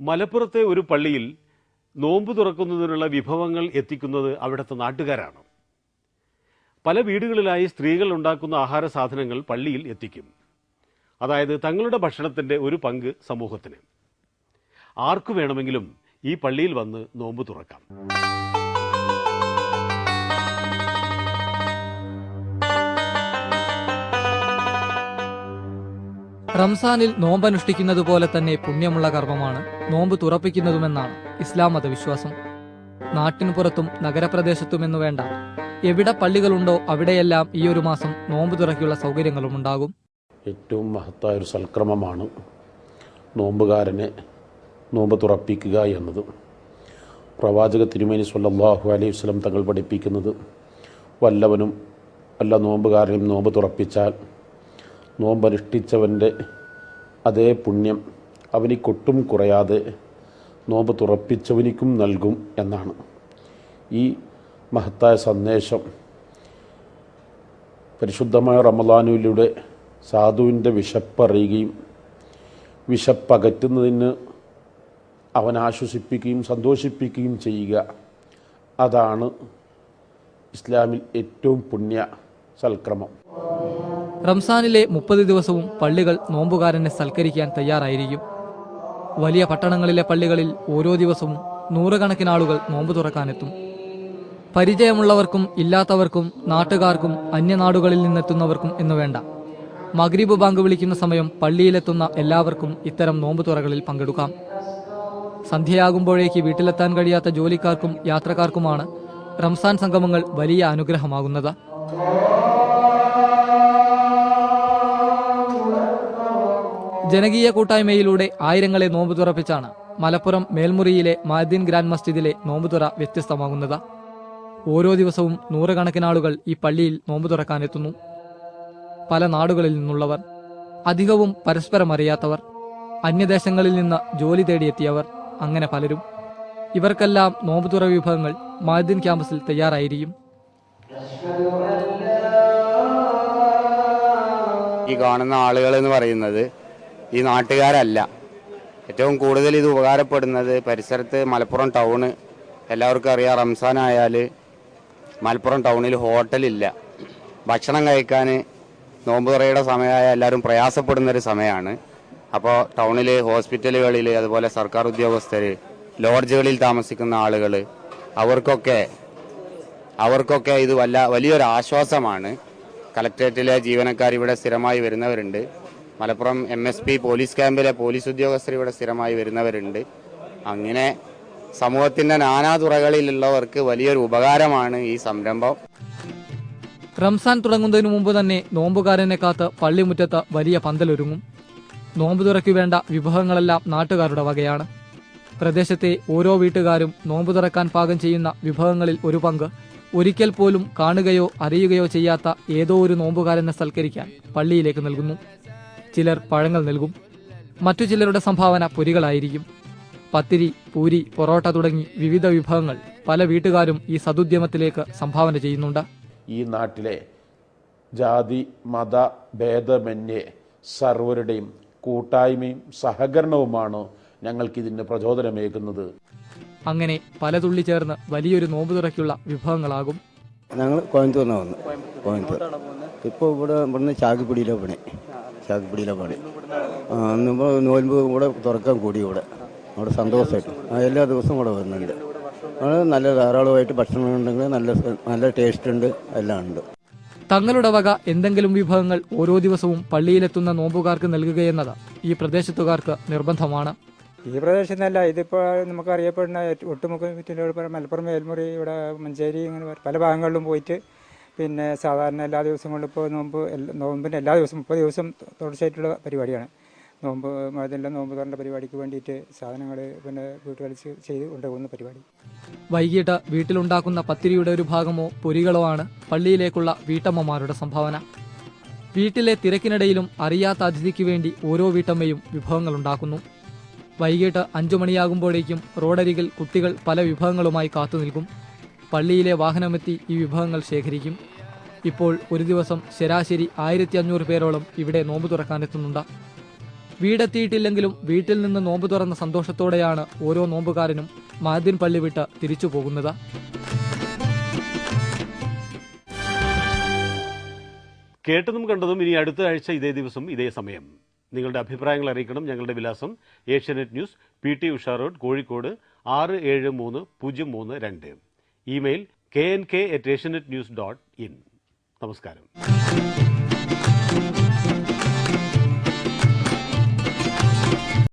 മലപ്പുറത്തെ ഒരു പള്ളിയിൽ നോമ്പ് തുറക്കുന്നതിനുള്ള വിഭവങ്ങൾ എത്തിക്കുന്നത് അവിടുത്തെ നാട്ടുകാരാണ്. പല വീടുകളിലായി സ്ത്രീകൾ ഉണ്ടാക്കുന്ന ആഹാര സാധനങ്ങൾ പള്ളിയിൽ എത്തിക്കും. അതായത് തങ്ങളുടെ ഭക്ഷണത്തിന്റെ ഒരു പങ്ക് സമൂഹത്തിന്. ആർക്കു വേണമെങ്കിലും ഈ പള്ളിയിൽ വന്ന് നോമ്പ് തുറക്കാം. റംസാനിൽ നോമ്പനുഷ്ഠിക്കുന്നത് പോലെ തന്നെ പുണ്യമുള്ള കർമ്മമാണ് നോമ്പ് തുറപ്പിക്കുന്നതുമെന്നാണ് ഇസ്ലാം മതവിശ്വാസം. നാട്ടിനു പുറത്തും നഗരപ്രദേശത്തുമെന്നു വേണ്ട. എവിടെ പള്ളികളുണ്ടോ അവിടെയെല്ലാം ഈ ഒരു മാസം നോമ്പ് തുറക്കിയുള്ള സൗകര്യങ്ങളും ഉണ്ടാകും. ഏറ്റവും മഹത്തായ ഒരു സൽക്രമമാണ് നോമ്പുകാരനെ നോമ്പ് തുറപ്പിക്കുക എന്നത്. പ്രവാചക തിരുമേനി സല്ലാഹു അലൈഹി വസല്ലം തങ്ങൾ പഠിപ്പിക്കുന്നത് വല്ലവനും വല്ല നോമ്പുകാരനും നോമ്പ് തുറപ്പിച്ചാൽ നോമ്പനുഷ്ഠിച്ചവന്റെ അതേ പുണ്യം അവനിക്കൊട്ടും കുറയാതെ നോമ്പ് തുറപ്പിച്ചവനിക്കും നൽകും എന്നാണ്. ഈ മഹത്തായ സന്ദേശം പരിശുദ്ധമായ റമദാനുവിലൂടെ സാധുവിന്റെ വിശപ്പറിയുകയും വിശപ്പകറ്റുന്നതിന് അവൻ ആശ്വസിപ്പിക്കുകയും സന്തോഷിപ്പിക്കുകയും ചെയ്യുക. അതാണ് ഇസ്ലാമിൽ ഏറ്റവും പുണ്യ സൽക്രമം. റംസാനിലെ മുപ്പത് ദിവസവും പള്ളികൾ നോമ്പുകാരനെ സൽക്കരിക്കാൻ തയ്യാറായിരിക്കും. വലിയ പട്ടണങ്ങളിലെ പള്ളികളിൽ ഓരോ ദിവസവും നൂറുകണക്കിന് ആളുകൾ നോമ്പ് തുറക്കാനെത്തും. പരിചയമുള്ളവർക്കും ഇല്ലാത്തവർക്കും നാട്ടുകാർക്കും അന്യനാടുകളിൽ നിന്നെത്തുന്നവർക്കും എന്നു വേണ്ട. മഗ്രീബ് ബാങ്ക് വിളിക്കുന്ന സമയം പള്ളിയിലെത്തുന്ന എല്ലാവർക്കും ഇത്തരം നോമ്പ് തുറകളിൽ പങ്കെടുക്കാം. സന്ധ്യയാകുമ്പോഴേക്ക് വീട്ടിലെത്താൻ കഴിയാത്ത ജോലിക്കാർക്കും യാത്രക്കാർക്കുമാണ് റംസാൻ സംഗമങ്ങൾ വലിയ അനുഗ്രഹമാകുന്നത്. ജനകീയ കൂട്ടായ്മയിലൂടെ ആയിരങ്ങളെ നോമ്പ് തുറപ്പിച്ചാണ് മലപ്പുറം മേൽമുറിയിലെ മാദ്ദീൻ ഗ്രാൻഡ് മസ്ജിദിലെ നോമ്പുതുറ വ്യത്യസ്തമാകുന്നത്. ഓരോ ദിവസവും നൂറുകണക്കിന് ആളുകൾ ഈ പള്ളിയിൽ നോമ്പ് തുറക്കാനെത്തുന്നു. പല നാടുകളിൽ നിന്നുള്ളവർ അധികവും പരസ്പരം അറിയാത്തവർ അന്യദേശങ്ങളിൽ നിന്ന് ജോലി തേടിയെത്തിയവർ അങ്ങനെ പലരും. ഇവർക്കെല്ലാം നോമ്പുതുറ വിഭവങ്ങൾ മാദ്ദീൻ ക്യാമ്പസിൽ തയ്യാറായിരിക്കും. ഈ കാണുന്ന ആളുകൾ എന്ന് പറയുന്നത് ഈ നാട്ടുകാരല്ല. ഏറ്റവും കൂടുതൽ ഇത് ഉപകാരപ്പെടുന്നത് പരിസരത്ത് മലപ്പുറം ടൗണ് എല്ലാവർക്കും അറിയാം റംസാൻ ആയാൽ മലപ്പുറം ടൗണിൽ ഹോട്ടലില്ല ഭക്ഷണം കഴിക്കാൻ നോമ്പ് തുറയുടെ സമയമായ എല്ലാവരും പ്രയാസപ്പെടുന്നൊരു സമയമാണ്. അപ്പോൾ ടൗണിൽ ഹോസ്പിറ്റലുകളിൽ അതുപോലെ സർക്കാർ ഉദ്യോഗസ്ഥർ ലോഡ്ജുകളിൽ താമസിക്കുന്ന ആളുകൾ അവർക്കൊക്കെ അവർക്കൊക്കെ ഇത് വല്ല വലിയൊരു ആശ്വാസമാണ്. കലക്ട്രേറ്റിലെ ജീവനക്കാർ ഇവിടെ സ്ഥിരമായി വരുന്നവരുണ്ട്. Malappuram M S P police ക്യാമ്പിലെ പോലീസ് ഉദ്യോഗസ്ഥർ ഇവിടെ സ്ഥിരമായി വരുന്നവരുണ്ട്. അങ്ങനെ സമൂഹത്തിന്റെ നാനാ തുറകളിലുള്ളവർക്ക് വലിയൊരു ഉപകാരമാണ് ഈ സംരംഭം. റംസാൻ തുടങ്ങുന്നതിനു മുമ്പ് തന്നെ നോമ്പുകാരനെ കാത്ത് പള്ളിമുറ്റത്ത് വലിയ പന്തലൊരുങ്ങും. നോമ്പ് തുറയ്ക്കു വേണ്ട വിഭവങ്ങളെല്ലാം നാട്ടുകാരുടെ വകയാണ്. പ്രദേശത്തെ ഓരോ വീട്ടുകാരും നോമ്പ് തുറക്കാൻ പാകം ചെയ്യുന്ന വിഭവങ്ങളിൽ ഒരു പങ്ക്. ഒരിക്കൽ പോലും കാണുകയോ അറിയുകയോ ചെയ്യാത്ത ഏതോ ഒരു നോമ്പുകാരനെ സൽക്കരിക്കാൻ പള്ളിയിലേക്ക് നൽകുന്നു. ചിലർ പഴങ്ങൾ നൽകും. മറ്റു ചിലരുടെ സംഭാവന പൊരികളായിരിക്കും. പത്തിരി പൂരി പൊറോട്ട തുടങ്ങി വിവിധ വിഭവങ്ങൾ പല വീട്ടുകാരും ഈ സതുദ്യമത്തിലേക്ക് സംഭാവന ചെയ്യുന്നുണ്ട്. ഈ നാട്ടിലെ ജാതി മത ഭേദമന്യേ സർവരുടെയും കൂട്ടായ്മയും സഹകരണവുമാണ് ഞങ്ങൾക്കിതിന് പ്രചോദനമേകുന്നത്. അങ്ങനെ പല തുള്ളി ചേർന്ന് വലിയൊരു നോമ്പ് തുറയ്ക്കുള്ള വിഭവങ്ങളാകും. ഞങ്ങൾ കോയമ്പത്തൂരിനാണ് വന്നത്. കോയമ്പത്തൂർ. ഇപ്പോൾ ഇവിടെ ഇവിടുന്ന് ചാക്കിപ്പിടിയിലെ പണി. ചാക്കിപ്പിടിയിലെ പണി ഇന്നിപ്പോൾ നോൽമ്പ് കൂടെ തുറക്കാൻ കൂടി ഇവിടെ. അവിടെ സന്തോഷമായിട്ട്. എല്ലാ ദിവസവും ഇവിടെ വരുന്നുണ്ട്. അവിടെ നല്ല ധാരാളമായിട്ട് ഭക്ഷണം ഉണ്ടെങ്കിൽ നല്ല നല്ല ടേസ്റ്റ് ഉണ്ട് എല്ലാം ഉണ്ട്. തങ്ങളുടെ വക എന്തെങ്കിലും വിഭവങ്ങൾ ഓരോ ദിവസവും പള്ളിയിലെത്തുന്ന നോമ്പുകാർക്ക് നൽകുകയെന്നത് ഈ പ്രദേശത്തുകാർക്ക് നിർബന്ധമാണ്. ഈ പ്രദേശത്തല്ല ഇതിപ്പോൾ നമുക്ക് അറിയപ്പെടുന്ന ഒട്ടുമുഖ മലപ്പുറം മേൽമുറി ഇവിടെ മഞ്ചേരി ഇങ്ങനെ പല ഭാഗങ്ങളിലും പോയിട്ട് പിന്നെ സാധാരണ എല്ലാ ദിവസങ്ങളിലും ഇപ്പോൾ നോമ്പ് നോമ്പിന്റെ എല്ലാ ദിവസവും മുപ്പത് ദിവസം തുടർച്ചയായിട്ടുള്ള പരിപാടിയാണ്. നോമ്പ് മഴതെല്ലാം നോമ്പ് തുറന്ന പരിപാടിക്ക് വേണ്ടിയിട്ട് സാധനങ്ങൾ പിന്നെ വീട്ടുകളിൽ ചെയ്ത് കൊണ്ടുപോകുന്ന പരിപാടി. വൈകിട്ട് വീട്ടിലുണ്ടാക്കുന്ന പത്തിരിയുടെ ഒരു ഭാഗമോ പൊരികളോ ആണ് പള്ളിയിലേക്കുള്ള വീട്ടമ്മമാരുടെ സംഭാവന. വീട്ടിലെ തിരക്കിനിടയിലും അറിയാത്ത അതിഥിക്ക് വേണ്ടി ഓരോ വീട്ടമ്മയും വിഭവങ്ങൾ ഉണ്ടാക്കുന്നു. വൈകിട്ട് അഞ്ചു മണിയാകുമ്പോഴേക്കും റോഡരികിൽ കുട്ടികൾ പല വിഭവങ്ങളുമായി കാത്തുനിൽക്കും പള്ളിയിലെ വാഹനമെത്തി ഈ വിഭവങ്ങൾ ശേഖരിക്കും. ഇപ്പോൾ ഒരു ദിവസം ശരാശരി ആയിരത്തി അഞ്ഞൂറ് പേരോളം ഇവിടെ നോമ്പ് തുറക്കാനെത്തുന്നുണ്ട് വീടെത്തിയിട്ടില്ലെങ്കിലും വീട്ടിൽ നിന്ന് നോമ്പ് തുറന്ന സന്തോഷത്തോടെയാണ് ഓരോ നോമ്പുകാരനും മാദ്യൻ പള്ളി വിട്ട് തിരിച്ചു പോകുന്നത്. കേട്ടതും കണ്ടതും ഇനി അടുത്ത ആഴ്ച ഇതേ ദിവസം ഇതേ സമയം. നിങ്ങളുടെ അഭിപ്രായങ്ങൾ അറിയിക്കണം. ഞങ്ങളുടെ വിലാസം Asianet news P T Usha road Kozhikode ആറ് ഏഴ് മൂന്ന് പൂജ്യം മൂന്ന് രണ്ട്. Email K N K at Asianet news dot in. നമസ്കാരം.